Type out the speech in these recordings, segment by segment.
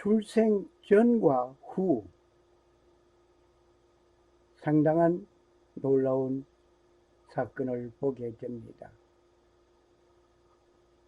출생 전과 후 상당한 놀라운 사건을 보게 됩니다.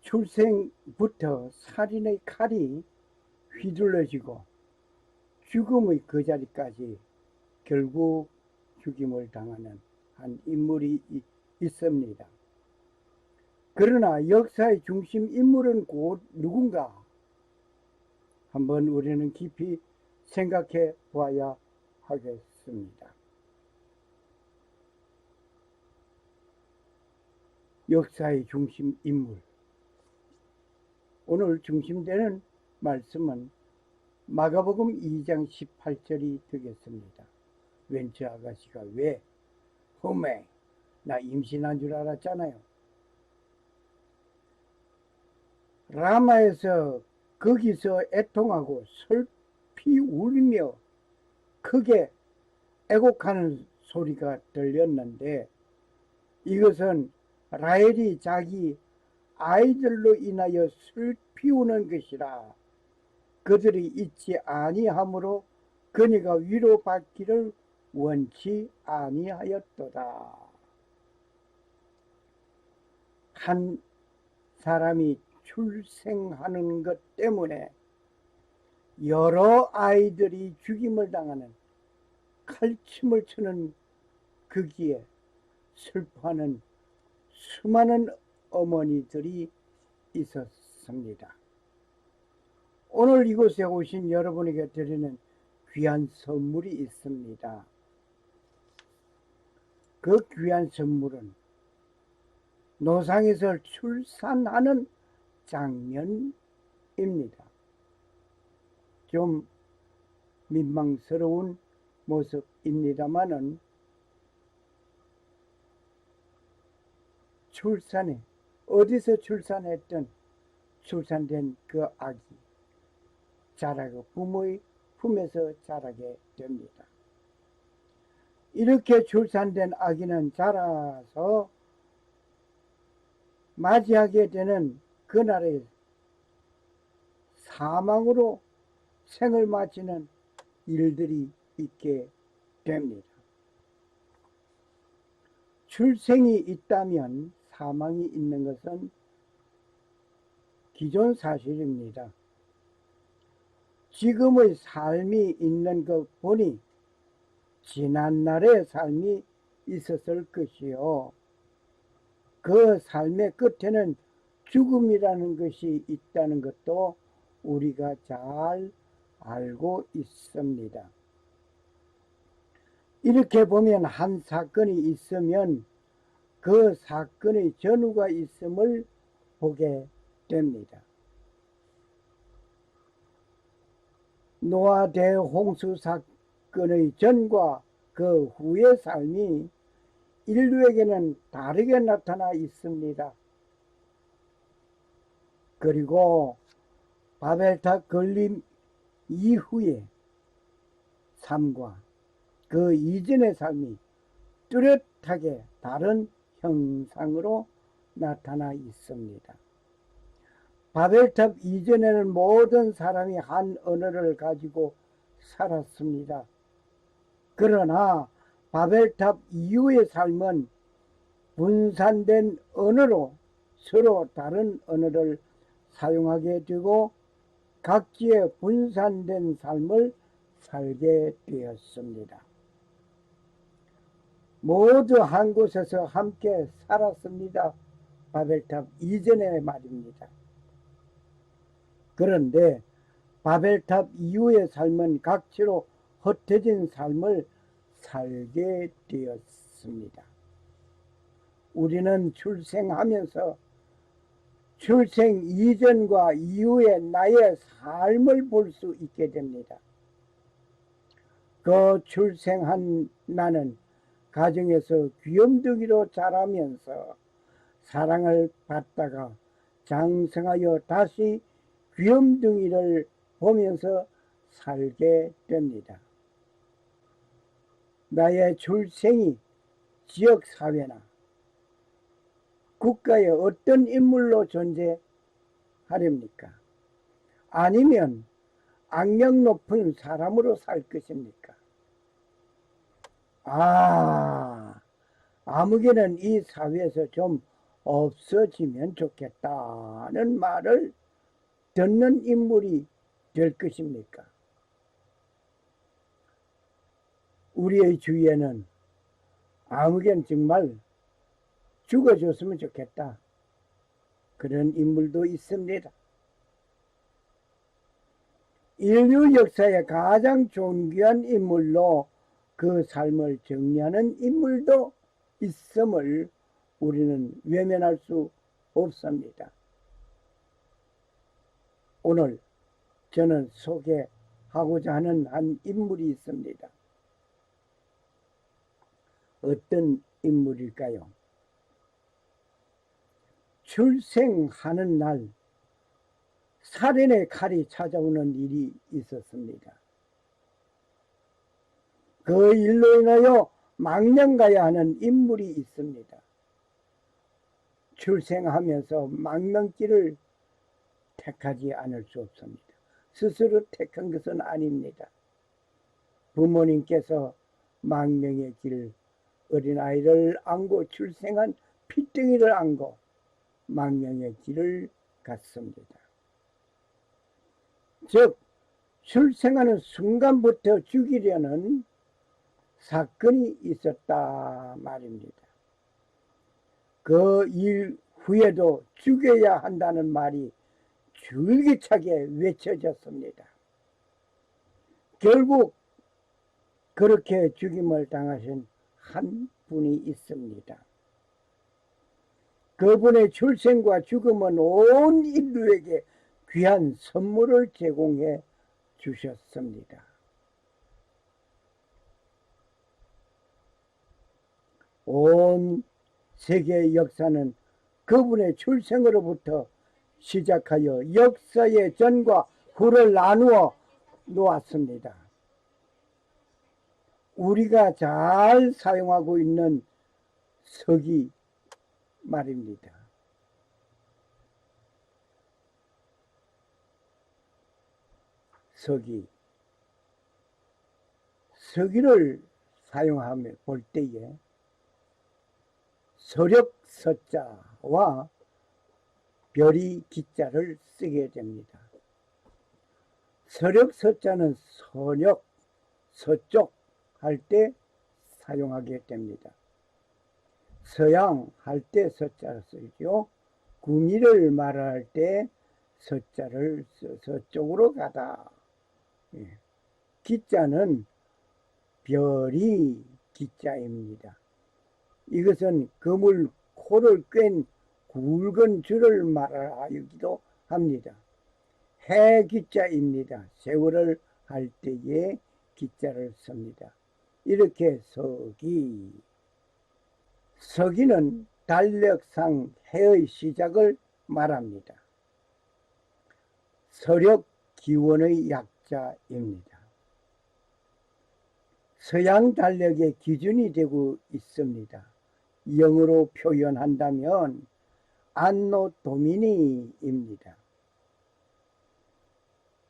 출생부터 살인의 칼이 휘둘러지고 죽음의 그 자리까지 결국 죽임을 당하는 한 인물이 이- 있습니다. 그러나 역사의 중심 인물은 곧 누군가? 한번 우리는 깊이 생각해 봐야 하겠습니다. 역사의 중심 인물. 오늘 중심되는 말씀은 마가복음 2장 18절이 되겠습니다. 왼치 아가씨가 왜 홈에 나 임신한 줄 알았잖아요. 라마에서 거기서 애통하고 슬피 울며 크게 애곡하는 소리가 들렸는데 이것은 라헬이 자기 아이들로 인하여 슬피 우는 것이라 그들이 잊지 아니하므로 그녀가 위로받기를 원치 아니하였도다. 한 사람이 출생하는 것 때문에 여러 아이들이 죽임을 당하는 칼침을 치는 거기에 슬퍼하는 수많은 어머니들이 있었습니다. 오늘 이곳에 오신 여러분에게 드리는 귀한 선물이 있습니다. 그 귀한 선물은 노상에서 출산하는 장면입니다. 좀 민망스러운 모습입니다만은 출산에 어디서 출산했든 출산된 그 아기 자라고 부모의 품에서 자라게 됩니다. 이렇게 출산된 아기는 자라서 맞이하게 되는 그날의 사망으로 생을 마치는 일들이 있게 됩니다. 출생이 있다면 사망이 있는 것은 기존 사실입니다. 지금의 삶이 있는 것 보니 지난날의 삶이 있었을 것이요. 그 삶의 끝에는 죽음이라는 것이 있다는 것도 우리가 잘 알고 있습니다. 이렇게 보면 한 사건이 있으면 그 사건의 전후가 있음을 보게 됩니다. 노아 대홍수 사건의 전과 그 후의 삶이 인류에게는 다르게 나타나 있습니다. 그리고 바벨탑 건림 이후의 삶과 그 이전의 삶이 뚜렷하게 다른 형상으로 나타나 있습니다. 바벨탑 이전에는 모든 사람이 한 언어를 가지고 살았습니다. 그러나 바벨탑 이후의 삶은 분산된 언어로 서로 다른 언어를 사용하게 되고 각지의 분산된 삶을 살게 되었습니다. 모두 한 곳에서 함께 살았습니다. 바벨탑 이전의 말입니다. 그런데 바벨탑 이후의 삶은 각지로 흩어진 삶을 살게 되었습니다. 우리는 출생하면서 출생 이전과 이후의 나의 삶을 볼 수 있게 됩니다. 그 출생한 나는 가정에서 귀염둥이로 자라면서 사랑을 받다가 장성하여 다시 귀염둥이를 보면서 살게 됩니다. 나의 출생이 지역사회나 국가의 어떤 인물로 존재하렵니까? 아니면 악력 높은 사람으로 살 것입니까? 아, 아무개는 이 사회에서 좀 없어지면 좋겠다는 말을 듣는 인물이 될 것입니까? 우리의 주위에는 아무개는 정말 죽어줬으면 좋겠다. 그런 인물도 있습니다. 인류 역사의 가장 존귀한 인물로 그 삶을 정리하는 인물도 있음을 우리는 외면할 수 없습니다. 오늘 저는 소개하고자 하는 한 인물이 있습니다. 어떤 인물일까요? 출생하는 날 살인의 칼이 찾아오는 일이 있었습니다. 그 일로 인하여 망명가야 하는 인물이 있습니다. 출생하면서 망명길을 택하지 않을 수 없습니다. 스스로 택한 것은 아닙니다. 부모님께서 망명의 길, 어린아이를 안고 출생한 피덩이를 안고 망명의 길을 갔습니다. 즉, 출생하는 순간부터 죽이려는 사건이 있었다 말입니다. 그 일 후에도 죽여야 한다는 말이 줄기차게 외쳐졌습니다. 결국 그렇게 죽임을 당하신 한 분이 있습니다. 그분의 출생과 죽음은 온 인류에게 귀한 선물을 제공해 주셨습니다. 온 세계의 역사는 그분의 출생으로부터 시작하여 역사의 전과 후를 나누어 놓았습니다. 우리가 잘 사용하고 있는 석이 말입니다. 석이 석이를 사용하며 볼 때에 서력 서자와 별이 기자를 쓰게 됩니다. 서력 서자는 선역, 서쪽 할 때 사용하게 됩니다. 서양 할 때 서자를 쓰죠. 구미를 말할 때 서자를 서쪽으로 가다. 예. 기자는 별이 기자입니다. 이것은 그물 코를 꿰 굵은 줄을 말하기도 합니다. 해 기자입니다. 세월을 할 때에 기자를 씁니다. 이렇게 서기 서기는 달력상 해의 시작을 말합니다. 서력 기원의 약자입니다. 서양 달력의 기준이 되고 있습니다. 영어로 표현한다면 안노 도미니입니다.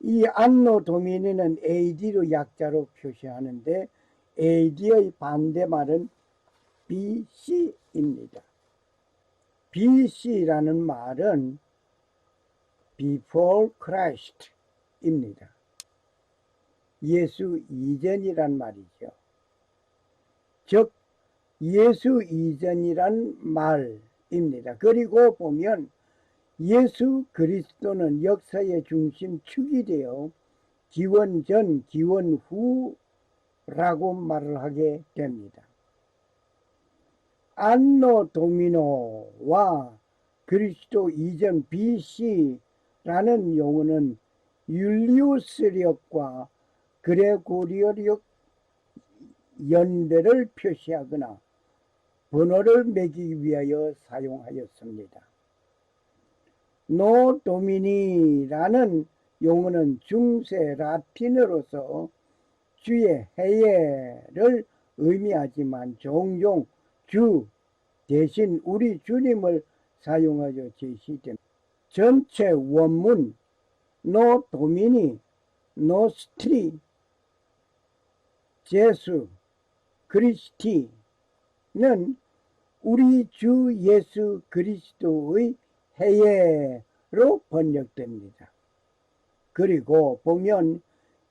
이 안노 도미니는 AD로 약자로 표시하는데 AD의 반대말은 BC입니다. BC라는 말은 Before Christ입니다. 예수 이전이란 말이죠. 즉 예수 이전이란 말입니다. 그리고 보면 예수 그리스도는 역사의 중심 축이 되어 기원 전, 기원 후라고 말을 하게 됩니다. 안노 도미노와 그리스도 이전 BC라는 용어는 율리우스력과 그레고리오력 연대를 표시하거나 번호를 매기기 위하여 사용하였습니다. 노 도미니라는 용어는 중세 라틴어로서 주의 해예를 의미하지만 종종 주 대신 우리 주님을 사용하여 제시됩니다. 전체 원문 노 도미니 노스트리 제수 그리스티는 우리 주 예수 그리스도의 해예로 번역됩니다. 그리고 보면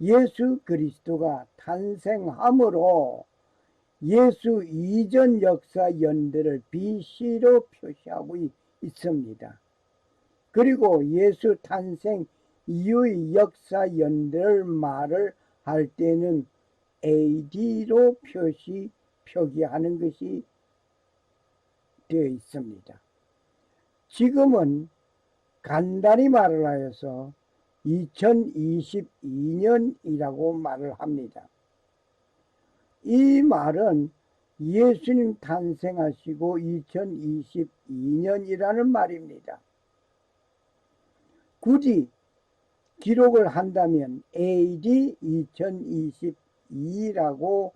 예수 그리스도가 탄생함으로 예수 이전 역사 연대를 BC로 표시하고 있- 있습니다. 그리고 예수 탄생 이후의 역사 연대를 말을 할 때는 AD로 표시 표기하는 것이 되어 있습니다. 지금은 간단히 말을 하여서 2022년이라고 말을 합니다. 이 말은 예수님 탄생하시고 2022년이라는 말입니다. 굳이 기록을 한다면 AD 2022라고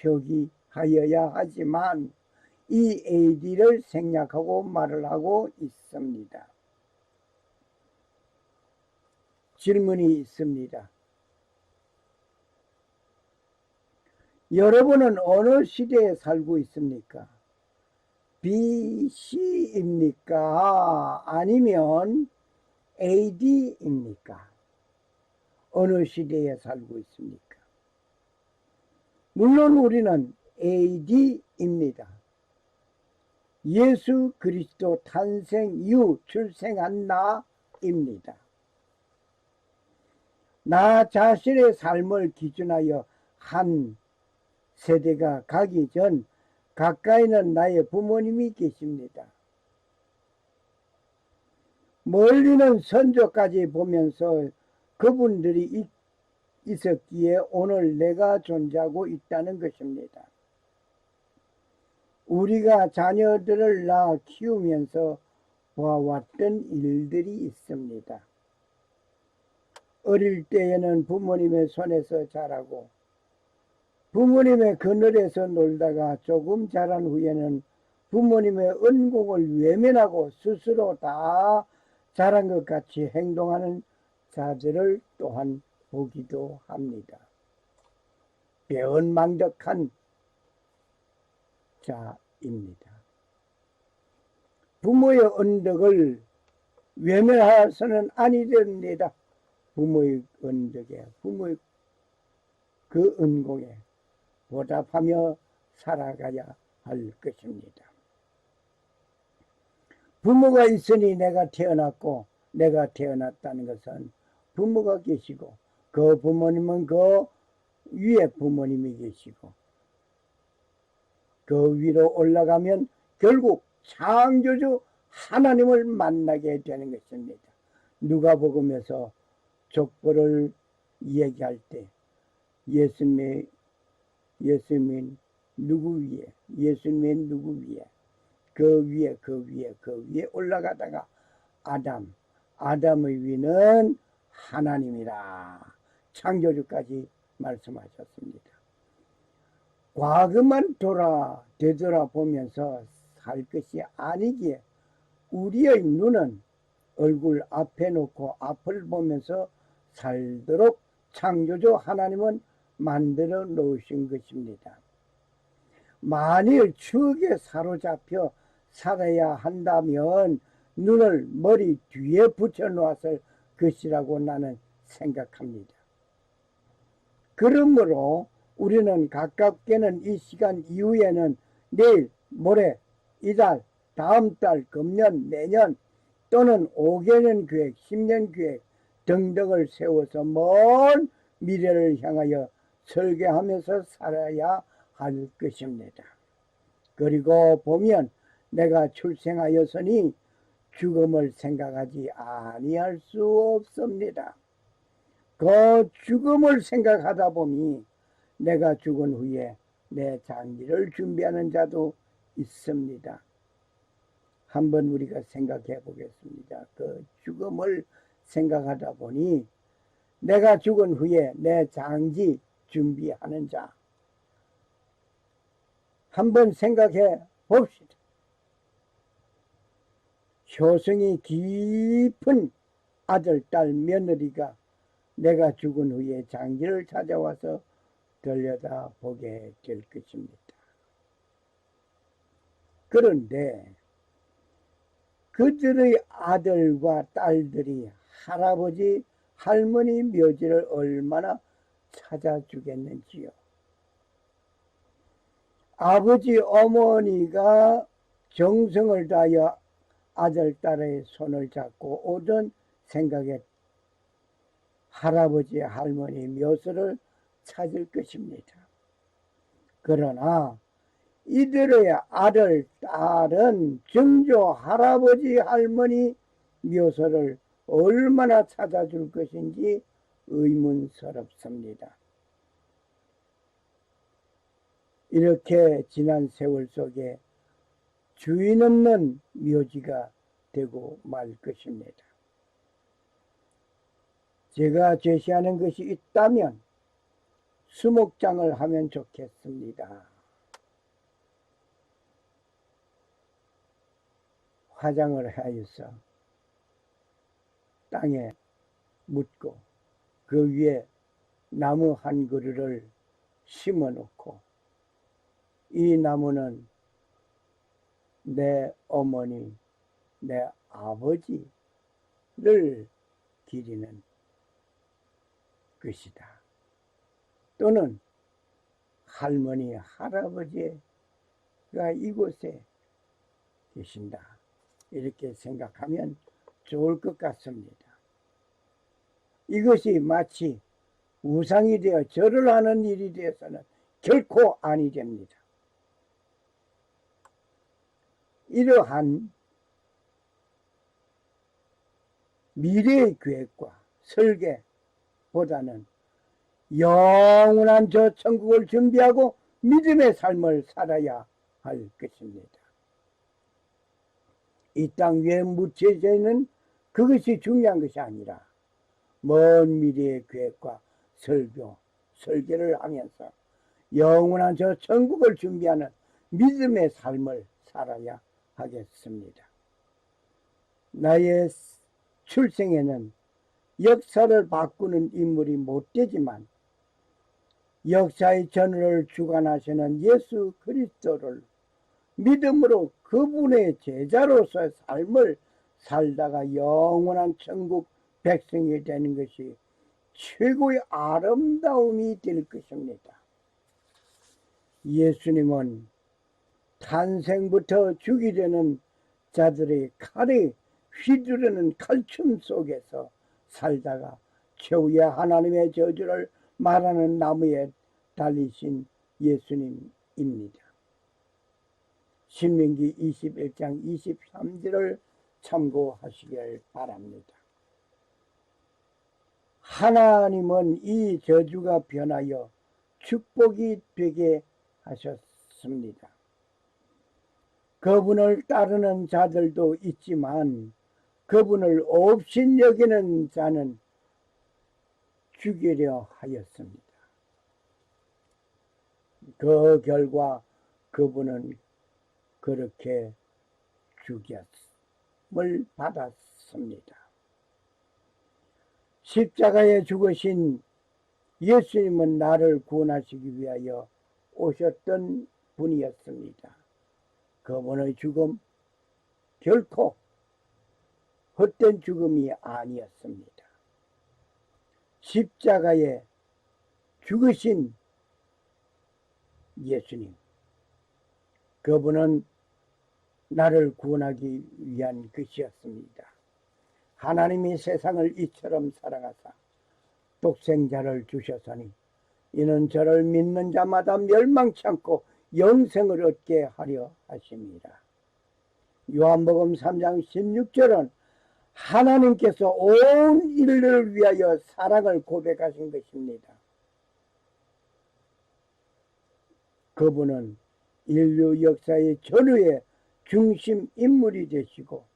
표기하여야 하지만 이 AD를 생략하고 말을 하고 있습니다. 질문이 있습니다. 여러분은 어느 시대에 살고 있습니까? BC입니까? 아니면 AD입니까? 어느 시대에 살고 있습니까? 물론 우리는 AD입니다. 예수 그리스도 탄생 이후 출생한 나입니다. 나 자신의 삶을 기준하여 한 세대가 가기 전 가까이는 나의 부모님이 계십니다. 멀리는 선조까지 보면서 그분들이 있, 있었기에 오늘 내가 존재하고 있다는 것입니다. 우리가 자녀들을 낳아 키우면서 보아왔던 일들이 있습니다. 어릴 때에는 부모님의 손에서 자라고 부모님의 그늘에서 놀다가 조금 자란 후에는 부모님의 은공을 외면하고 스스로 다 자란 것 같이 행동하는 자들을 또한 보기도 합니다. 배은망덕한 자입니다. 부모의 언덕을 외면해서는 아니 됩니다. 부모의 언덕에, 부모의 그 은공에 보답하며 살아가야 할 것입니다. 부모가 있으니 내가 태어났고 내가 태어났다는 것은 부모가 계시고 그 부모님은 그 위에 부모님이 계시고 그 위로 올라가면 결국 창조주 하나님을 만나게 되는 것입니다. 누가복음에서 족보를 얘기할 때 예수님의 예수님은 누구 위에? 예수님의 누구 위에? 그 위에 그 위에 그 위에 올라가다가 아담 아담의 위는 하나님이라. 창조주까지 말씀하셨습니다. 과거만 돌아 되돌아보면서 살 것이 아니기에 우리의 눈은 얼굴 앞에 놓고 앞을 보면서 살도록 창조주 하나님은 만들어 놓으신 것입니다. 만일 추억에 사로잡혀 살아야 한다면 눈을 머리 뒤에 붙여 놓았을 것이라고 나는 생각합니다. 그러므로 우리는 가깝게는 이 시간 이후에는 내일, 모레, 이달, 다음 달, 금년, 내년 또는 5개년 계획, 10년 계획 등등을 세워서 먼 미래를 향하여 설계하면서 살아야 할 것입니다. 그리고 보면 내가 출생하였으니 죽음을 생각하지 아니할 수 없습니다. 그 죽음을 생각하다 보니 내가 죽은 후에 내 장기를 준비하는 자도 있습니다. 한번 우리가 생각해 보겠습니다. 그 죽음을 생각하다 보니 내가 죽은 후에 내 장지 준비하는 자. 한번 생각해 봅시다. 효성이 깊은 아들, 딸, 며느리가 내가 죽은 후에 장기를 찾아와서 들여다 보게 될 것입니다. 그런데 그들의 아들과 딸들이 할아버지, 할머니 묘지를 얼마나 찾아주겠는지요. 아버지, 어머니가 정성을 다하여 아들, 딸의 손을 잡고 오던 생각에 할아버지, 할머니 묘소를 찾을 것입니다. 그러나 이들의 아들, 딸은 정조 할아버지, 할머니 묘소를 얼마나 찾아줄 것인지 의문스럽습니다. 이렇게 지난 세월 속에 주인 없는 묘지가 되고 말 것입니다. 제가 제시하는 것이 있다면 수목장을 하면 좋겠습니다. 화장을 하여서 땅에 묻고 그 위에 나무 한 그루를 심어 놓고 이 나무는 내 어머니, 내 아버지를 기리는 것이다. 또는 할머니, 할아버지가 이곳에 계신다. 이렇게 생각하면 좋을 것 같습니다. 이것이 마치 우상이 되어 절을 하는 일이 되어서는 결코 아니 됩니다. 이러한 미래의 계획과 설계보다는 영원한 저 천국을 준비하고 믿음의 삶을 살아야 할 것입니다. 이 땅 위에 묻혀져 있는 그것이 중요한 것이 아니라 먼 미래의 계획과 설교, 설계를 하면서 영원한 저 천국을 준비하는 믿음의 삶을 살아야 하겠습니다. 나의 출생에는 역사를 바꾸는 인물이 못 되지만 역사의 전을 주관하시는 예수 그리스도를 믿음으로 그분의 제자로서의 삶을 살다가 영원한 천국 백성이 되는 것이 최고의 아름다움이 될 것입니다. 예수님은 탄생부터 죽이려는 자들의 칼에 휘두르는 칼춤 속에서 살다가 최후의 하나님의 저주를 말하는 나무에 달리신 예수님입니다. 신명기 21장 23절을 참고하시길 바랍니다. 하나님은 이 저주가 변하여 축복이 되게 하셨습니다. 그분을 따르는 자들도 있지만 그분을 없인 여기는 자는 죽이려 하였습니다. 그 결과 그분은 그렇게 죽였음을 받았습니다. 십자가에 죽으신 예수님은 나를 구원하시기 위하여 오셨던 분이었습니다. 그분의 죽음 결코 헛된 죽음이 아니었습니다. 십자가에 죽으신 예수님 그분은 나를 구원하기 위한 것이었습니다. 하나님이 세상을 이처럼 사랑하사 독생자를 주셨으니 이는 저를 믿는 자마다 멸망치 않고 영생을 얻게 하려 하십니다. 요한복음 3장 16절은 하나님께서 온 인류를 위하여 사랑을 고백하신 것입니다. 그분은 인류 역사의 전후의 중심 인물이 되시고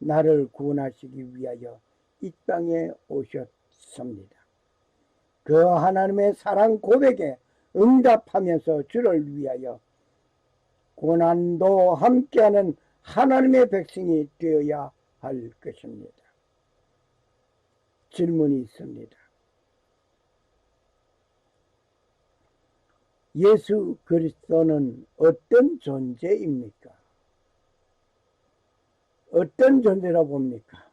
나를 구원하시기 위하여 이 땅에 오셨습니다. 그 하나님의 사랑 고백에 응답하면서 주를 위하여 고난도 함께하는 하나님의 백성이 되어야 할 것입니다. 질문이 있습니다. 예수 그리스도는 어떤 존재입니까? 어떤 존재라 봅니까?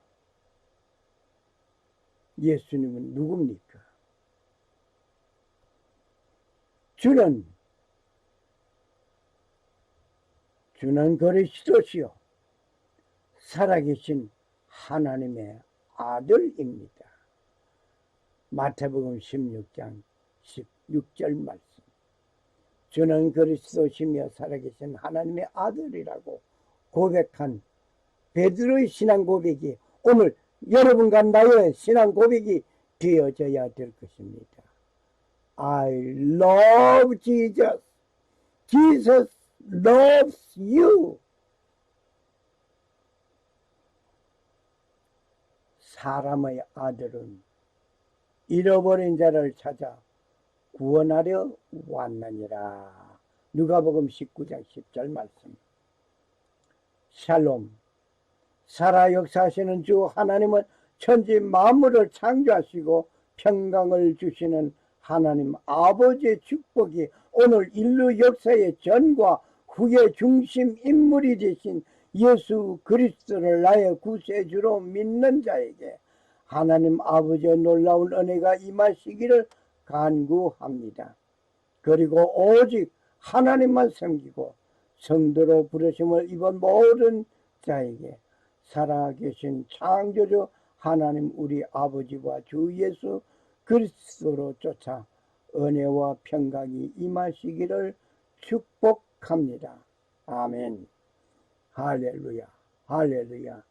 예수님은 누굽니까? 주는 주는 그리스도시요 살아계신 하나님의 아들입니다. 마태복음 16장 16절 말씀. 주는 그리스도시며 살아계신 하나님의 아들이라고 고백한 베드로의 신앙 고백이 오늘 여러분과 나의 신앙 고백이 되어져야 될 것입니다. I love Jesus. Jesus loves you. 사람의 아들은 잃어버린 자를 찾아 구원하려 왔느니라. 누가복음 19장 10절 말씀. 샬롬. 살아 역사하시는 주 하나님은 천지 만물을 창조하시고 평강을 주시는 하나님 아버지의 축복이 오늘 인류 역사의 전과 후의 중심 인물이 되신 예수 그리스도를 나의 구세주로 믿는 자에게 하나님 아버지의 놀라운 은혜가 임하시기를 간구합니다. 그리고 오직 하나님만 섬기고 성도로 부르심을 입은 모든 자에게 살아계신 창조주 하나님 우리 아버지와 주 예수 그리스도로 쫓아 은혜와 평강이 임하시기를 축복합니다. 아멘. 할렐루야. 할렐루야.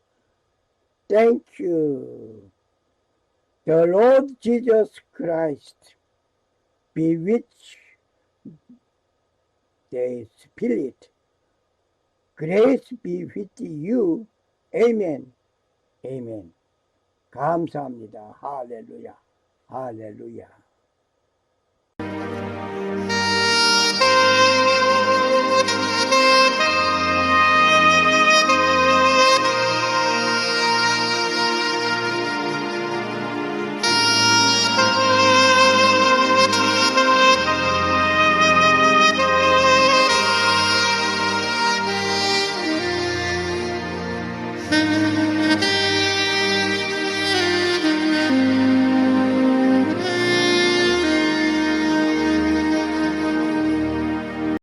Thank you. The Lord Jesus Christ be with the Spirit. Grace be with you. Amen. Amen. 감사합니다. 할렐루야. 할렐루야.